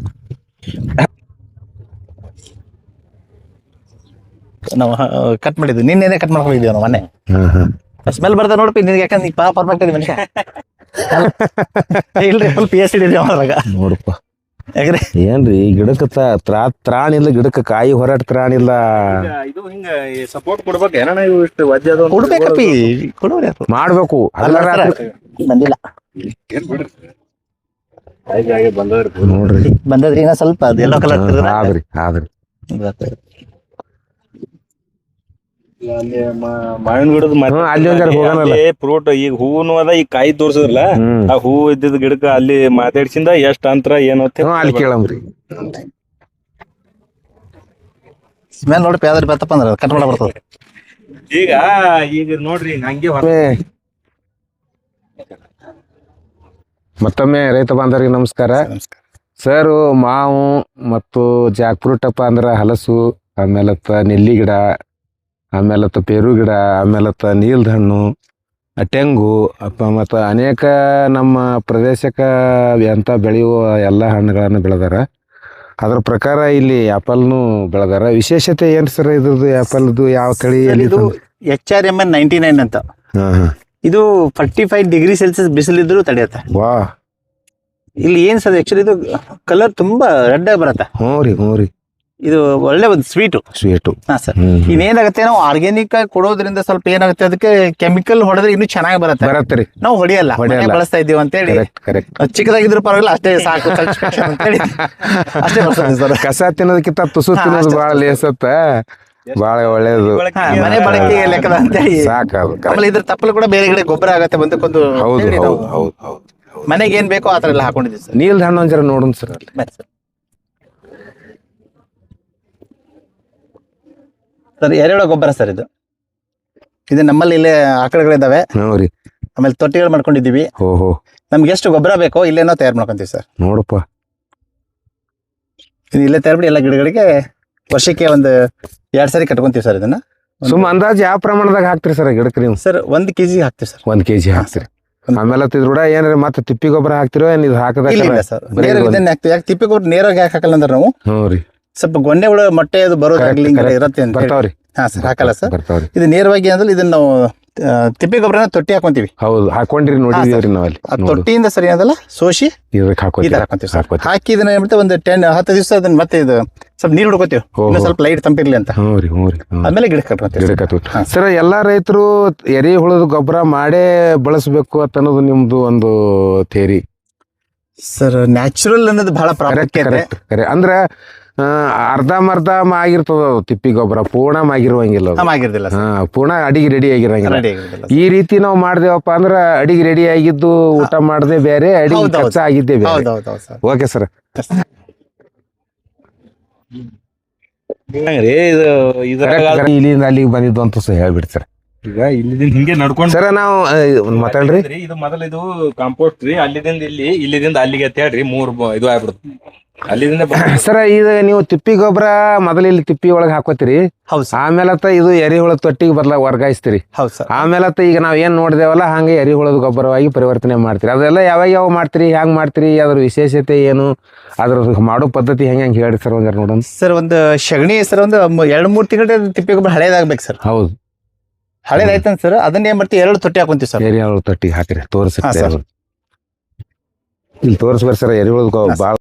ನಾವು ಕಟ್ ಮಾಡಿದ್ವಿ ನಿನ್ನೆನೆ ಕಟ್ ಮಾಡ್ಕೊಂಡಿದ್ದೀವಿ ನಾವು ಮೊನ್ನೆ. ಸ್ಮೆಲ್ ಬರ್ತಾ ನೋಡ್ಪಿ ನಿನ್ಗೆ ಯಾಕಂದ್ರೆ ಪಾ ಪರ್ಫೆಕ್ಟ್ ಇದೆ ಮನುಷ್ಯ. *laughs* ಇಲ್ರಿ ಫುಲ್ ಪಿ ಎಸ್ ಡಿ ರೀ ಅದ್ರಾಗ. ನೋಡಪ್ಪ. ಯಾಕ್ರಿ ಏನ್ರಿ ಗಿಡಕ್ಕೆ ತ- ತ್ರಾ ತ್ರಾಣ ಇಲ್ಲ ಗಿಡಕ್ಕೆ ಕಾಯಿ ಹೊರಟ ತ್ರಾಣಿಲ್ಲ. ಇದು ಹಿಂಗ ಸಪೋರ್ಟ್ ಕೊಡ್ಬೇಕು ಏನ ಇವು ಇಷ್ಟು ವಜ್ಜೆ ಅದು ಕೊಡ್ಬೇಕಪ್ಪಿ ಕೊಡೋರಿ. ಮಾಡ್ಬೇಕು ಅಲ್ಲ ಬಂದಿಲ್ಲ. ನೋಡ್ರಿ. ಬಂದದ್ರಿ ಇನ್ನ ಸ್ವಲ್ಪ ಅದು ಎಲ್ಲೋ ಕಲರ್ ಆದ್ರಿ ಆದ್ರಿ. ಆದ್ರಿ ಮಾವಿನ ಗಿಡದ ಹ್ಮ್, ಅಲ್ಲಿ ಒಂದ್ ಜರ ಹೋಗೋಣಲ್ಲ. ಫ್ರೂಟ್ ಈಗ ಹೂನು ಅದ ಈಗ ಕಾಯಿ ತೋರ್ಸದ್ರಲ್ಲ ಹ್ಮ್. ಆ ಹೂ ಇದ್ದಿದ್ ಗಿಡಕ್ಕ ಅಲ್ಲಿ ಮಾತಾಡ್ಸಿಂದ ಎಷ್ಟ್ ಅಂತರ ಏನತ್ತೆ ಹ್ಮ್, ಅಲ್ಲಿ ಕೇಳಮ್ರಿ ಸ್ಮೆಲ್ ನೋಡಿ ಪ್ಯಾದ್ರಿ ಬೆತ್ತಪ್ಪ ಅಂದ್ರೆ ಕಟ್ ಮಾಡ ಬರ್ತದೆ. ಈಗ ಈಗ ನೋಡ್ರಿ ಹಿಂಗ್ ಹೊರ ಮತ್ತೊಮ್ಮೆ ರೈತ ಬಾಂಧವರಿಗೆ ನಮಸ್ಕಾರ. ಸರ್ ಮಾವು ಮತ್ತು ಜಾಕ್ ಫ್ರೂಟ್ ಅಪ್ಪ ಅಂದ್ರೆ ಹಲಸು ಆಮೇಲತ್ತ ನೆಲ್ಲಿ ಗಿಡ ಆಮೇಲತ್ತ ಪೇರು ಗಿಡ ಆಮೇಲೆ ನೀಲ್ದ ಹಣ್ಣು ತೆಂಗು ಅಪ್ಪ ಮತ್ತು ಅನೇಕ ನಮ್ಮ ಪ್ರದೇಶಕ್ಕೆ ಎಂಥ ಬೆಳೆಯುವ ಎಲ್ಲ ಹಣ್ಣುಗಳನ್ನು ಬೆಳೆದಾರ. ಅದ್ರ ಪ್ರಕಾರ ಇಲ್ಲಿ ಆ್ಯಪಲ್ನು ಬೆಳೆದಾರ. ವಿಶೇಷತೆ ಏನು ಸರ್ ಇದ್ರದ್ದು ಆ್ಯಪಲ್ದು ಯಾವ ತಳಿ ಇದು H R M N ninety nine ಅಂತ. ಹಾಂ ಹಾಂ. ಇದು ಫಾರ್ಟಿ ಫೈವ್ ಡಿಗ್ರಿ ಸೆಲ್ಸಿಯಸ್ ಬಿಸಿಲಿದ್ರು ತಡೆಯುತ್ತೆ. ವಾ. ಇಲ್ಲಿ ಏನು ಸರ್ ಆ್ಯಕ್ಚುಲಿ ಇದು ಕಲರ್ ತುಂಬ ರೆಡ್ ಆಗಿ ಬರುತ್ತೆ. ಹ್ಞೂ ರೀ ಹ್ಞೂ ರೀ. ಇದು ಒಳ್ಳೆ ಒಂದು ಸ್ವೀಟು ಸ್ವೀಟು ಹಾ ಸರ್ ಇನ್ನೇನಾಗುತ್ತೆ ನಾವು ಆರ್ಗ್ಯಾನಿಕ್ ಆಗಿ ಕೊಡೋದ್ರಿಂದ ಸ್ವಲ್ಪ ಏನಾಗುತ್ತೆ ಅದಕ್ಕೆ ಕೆಮಿಕಲ್ ಹೊಡೆದ್ರೆ ಇನ್ನೂ ಚೆನ್ನಾಗಿ ಬರುತ್ತೆ. ಬರತ್ತೆ ರೀ. ನಾವು ಹೊಡಿಯಲ್ಲ. ಮನೆ ಬಳಸ್ತಾ ಇದೀವಿ ಅಂತ ಹೇಳಿ ಕರೆಕ್ಟ್ ಕರೆಕ್ಟ್ ಚಿಕ್ಕದಾಗಿದ್ರು ಪರವಾಗಿಲ್ಲ ಅಷ್ಟೇ ಸಾಕು ಅಷ್ಟೇ ಬರ್ತದೆ ಸರ್ ಕಸ ತಿನ್ನೋದಕ್ಕಿಂತ ತುಸು ತಿನ್ನೋದು ಬಹಳ ಭಾಳ ಲೇಸತ್ತ ಬಹಳ ಒಳ್ಳೇದು. ಮನೆ ಬಳಕೆಗೆ ಲೆಕ್ಕದ ಅಂತ ಹೇಳಿ ಸಾಕದು ಆಮೇಲೆ ಇದ್ರ ತಪ್ಪಲು ಕೂಡ ಬೇರೆ ಕಡೆ ಗೊಬ್ಬರ ಆಗತ್ತೆ ಬಂದಕ್ಕೊಂದು ಹೌದು ಹೌದು ಮನೆಗೆ ಏನ್ ಬೇಕೋ ಆತರ ತರ ಎಲ್ಲ ಹಾಕೊಂಡಿದ್ದೀವಿ ಸರ್ ನೀಲ್ದ ಹಣ್ಣು ಒಂದ್ ಜರ ನೋಡೋಣ ಸರ್ ಅಲ್ಲಿ ಸರ್ ಎರೆಹುಳ ಗೊಬ್ಬರ ಸರ್ ಇದು. ಇದು ನಮ್ಮಲ್ಲಿ ಇಲ್ಲೇ ಆಕಳುಗಳಿದ್ದಾವೆ. ಹ್ಞೂ ರೀ. ಆಮೇಲೆ ತೊಟ್ಟಿಗಳು ಮಾಡ್ಕೊಂಡಿದ್ದೀವಿ. ಓಹೋ ನಮ್ಗೆ ಎಷ್ಟು ಗೊಬ್ಬರ ಬೇಕೋ ಇಲ್ಲೇನೋ ತಯಾರು ಮಾಡ್ಕೊಂತೀವಿ ಸರ್. ನೋಡಪ್ಪ. ಇದು ಇಲ್ಲೇ ತಯಾರು ಮಾಡಿ ಎಲ್ಲ ಗಿಡಗಳಿಗೆ ವರ್ಷಕ್ಕೆ ಒಂದು ಎರಡು ಸರಿ ಕಟ್ಕೊಂತೀವಿ ಸರ್ ಇದನ್ನ. ಸುಮ್ಮ ಅಂದಾಜು ಯಾವ ಪ್ರಮಾಣದಾಗ ಹಾಕ್ತಿರಿ ಸರ್ ಗಿಡಕ್ಕೆ ನೀವು? ಸರ್ ಒಂದ್ ಕೆಜಿ ಹಾಕ್ತೀವಿ ಸರ್. ಒಂದು ಕೆಜಿ ಹಾಕ್ತಿರಿ. ಒಂದ್- ಆಮೇಲೆ ಇದ್ರ ಏನಾರ ಮತ್ತೆ ತಿಪ್ಪಿ ಗೊಬ್ಬರ ಹಾಕ್ತಿರೋ ಏನ್ ಇದು ಹಾಕದ ಇಲ್ಲ ಇಲ್ಲ ಸರ್. ಬರೀ ನೇರ ಇದು ಇದನ್ನ ಹಾಕ್ತೀವಿ. ಯಾಕೆ ತಿಪ್ಪಿ ಗೊಬ್ಬರ ನೇರವಾಗಿ ಯಾಕೆ ಹಾಕಲ್ಲ ಅಂದ್ರೆ ನಾವು? ಹ್ಞೂ ರೀ. ಸ್ವಲ್ಪ ಗೊಂಡೆ ಹುಳ ಮೊಟ್ಟೆ ಅದು ಬರೋದಾಗ್ಲಿ ಹಿಂಗೆಲ್ಲ. ಇರುತ್ತೆ ಅಂತ ಹೇಳಿ. ಬರ್ತಾವ್ರಿ. ಹಾ ಸರ್ ಹಾಕಲ್ಲ ಸರ್? ಬರ್ತಾವ್ರಿ. ಇದು ನೇರವಾಗಿ ಅಂದ್ರೆ ಇದನ್ನ ನಾವು ಆ, ತಿಪ್ಪಿ ಗೊಬ್ಬರನ ತೊಟ್ಟಿ ಹಾಕೊಂತೀವಿ. ಹೌದು ಹಾಕೊಂಡಿರಿ ನೋಡಿದ್ರಿ ನಾವಲ್ಲಿ ಆ ನೋಡು. ತೊಟ್ಟಿಯಿಂದ ಸರಿ ಅದಲ್ಲ ಸೋಸಿ ಇದಕ್ಕೆ ಈ ತರ ಹಾಕೋತೀವಿ ಹಾಕೊಂತೀವಿ ಸರ್. ಹಾಕೋತೀವಿ ಹಾಕಿ ಇದನ್ನ ಏನ್ಬಿಟ್ಟು ಒಂದು ಟೆನ್ ಹತ್ತು ದಿವಸ ಅದನ್ನ ಮತ್ತೆ ಇದು ಸ್ವಲ್ಪ ನೀರು ಹುಡ್ಕೋತೀವಿ. ಇನ್ನೂ ಸ್ವಲ್ಪ ಲೈಟ್ ತಂಪಿರ್ಲಿ ಅಂತ. ಹ್ಞೂ ರೀ ಹ್ಞೂ ರೀ ಹ್ಞೂ. ಆಮೇಲೆ ಸರ್. ಗಿಡಕ್ಕೆ ಹಾ. ಸರ್ ಎಲ್ಲಾ ರೈತರು ಎರೆಹುಳದ ಗೊಬ್ಬರ ಮಾಡೇ ಬಳಸಬೇಕು ಅಂತ ಅನ್ನೋದು ನಿಮ್ದು ಒಂದು ಥೇರಿ ಸರ್ ನ್ಯಾಚುರಲ್ ಅನ್ನೋದು ಬಹಳ ಪ್ರಾಮುಖ್ಯತೆ. ಕರೆಕ್ಟ್ ಕರೆ ಅಂದ್ರ ಆ, ಅರ್ಧ ಆಗಿರ್ತದ ಅದು ತಿಪ್ಪಿ ಗೊಬ್ಬರ ಪೂರ್ಣ ಆಗಿರುವಂಗಿಲ್ಲ ಅದು. ಹಮ್ ಆಗಿರ್ದಿಲ್ಲ ಹಾ ಪೂರ್ಣ ಅಡಿಗೆ ರೆಡಿ ಆಗಿರಂಗಿಲ್ಲ. ಈ ರೀತಿ ನಾವು ಮಾಡ್ದೇವಪ್ಪ ಅಂದ್ರ ಅಡಿಗೆ ರೆಡಿ ಆಗಿದ್ದು ಊಟ ಮಾಡದೆ ಬೇರೆ ಅಡಿಗೆ. ಕಚ್ಚಾ ಆಗಿದ್ದೆ ಬೇರೆ. ಹೌದು ಹೌದು ಹೌದು ಸರ್. ಓಕೆ ಸರ್ ಇಲ್ಲಿಂದ ಅಲ್ಲಿಗೆ ಬಂದಿದ್ದು ಅಂತ ಸಹ ಹೇಳ್ಬಿಡಿ ಸರ್ ಈಗ ಇಲ್ಲಿದಿಂದ ಹಿಂಗೆ ನಡ್ಕೊಂಡು ಸರ್ ನಾವು ಮಾತಾಡ್ರಿ ಇದು ಮೊದಲ ಇದು ಕಾಂಪೋಸ್ಟ್ ರೀ ಅಲ್ಲಿದಿಂದ ಇಲ್ಲಿ ಇಲ್ಲಿದಿಂದ ಅಲ್ಲಿಗೆ ಅಂತ ಹೇಳ್ರಿ ಮೂರ್ ಇದು ಆಗ್ಬಿಡುತ್ತೆ. *coughs* ಸರ್ ಇದು ನೀವು ತಿಪ್ಪಿ ಗೊಬ್ಬರ ಮೊದಲ ಇಲ್ಲಿ ತಿಪ್ಪಿ ಒಳಗೆ ಹಾಕೋತೀರಿ. ಆಮೇಲತ್ತ ಇದು ಎರೆಹುಳ ತೊಟ್ಟಿಗೆ ಬದಲ ವರ್ಗಾಯಿಸ್ತೀರಿ. ಹೌದು ಸರ್. ಆಮೇಲತ್ತ ಈಗ ನಾವ್ ಏನ್ ನೋಡಿದೇವಲ್ಲ ಹಂಗೆ ಎರಿಹುಳದ ಗೊಬ್ಬರವಾಗಿ ಪರಿವರ್ತನೆ ಮಾಡ್ತೀರಿ. ಅದೆಲ್ಲ ಯಾವಾಗ ಯಾವ ಮಾಡ್ತೀರಿ ಹ್ಯಾಂಗ್ ಮಾಡ್ತೀರಿ ಅದ್ರ ವಿಶೇಷತೆ ಏನು ಅದ್ರ ಮಾಡೋ ಪದ್ಧತಿ ಹೆಂಗ್ ಹೆಂಗ್ ಹೇಳಿ ಸರ್ ಒಂದ್ ನೋಡೋಣ. ಸರ್ ಒಂದು ಸಗಣಿ ಸರ್ ಒಂದು ಎರಡು ಮೂರ್ ತಿಂಗಳ ತಿಪ್ಪಿ ಗೊಬ್ಬರ ಹಳೇದಾಗ್ಬೇಕು ಸರ್. ಹೌದು. ಹಳೇದಾಯ್ತಂತ ಸರ್ ಅದನ್ನ ಏನ್ ಮಾಡ್ತೀವಿ ಎರಡು ತೊಟ್ಟಿ ಹಾಕೊಂತೀವಿ ಸರ್. ಎರೆಹುಳ ತೊಟ್ಟಿ ಹಾಕಿರಿ ತೋರಿಸಿ ಸರ್. ಇಲ್ಲಿ ತೋರಿಸ್ಬಾರ ಸರ್ ಎರಿಹುಳದ. ಭಾಳ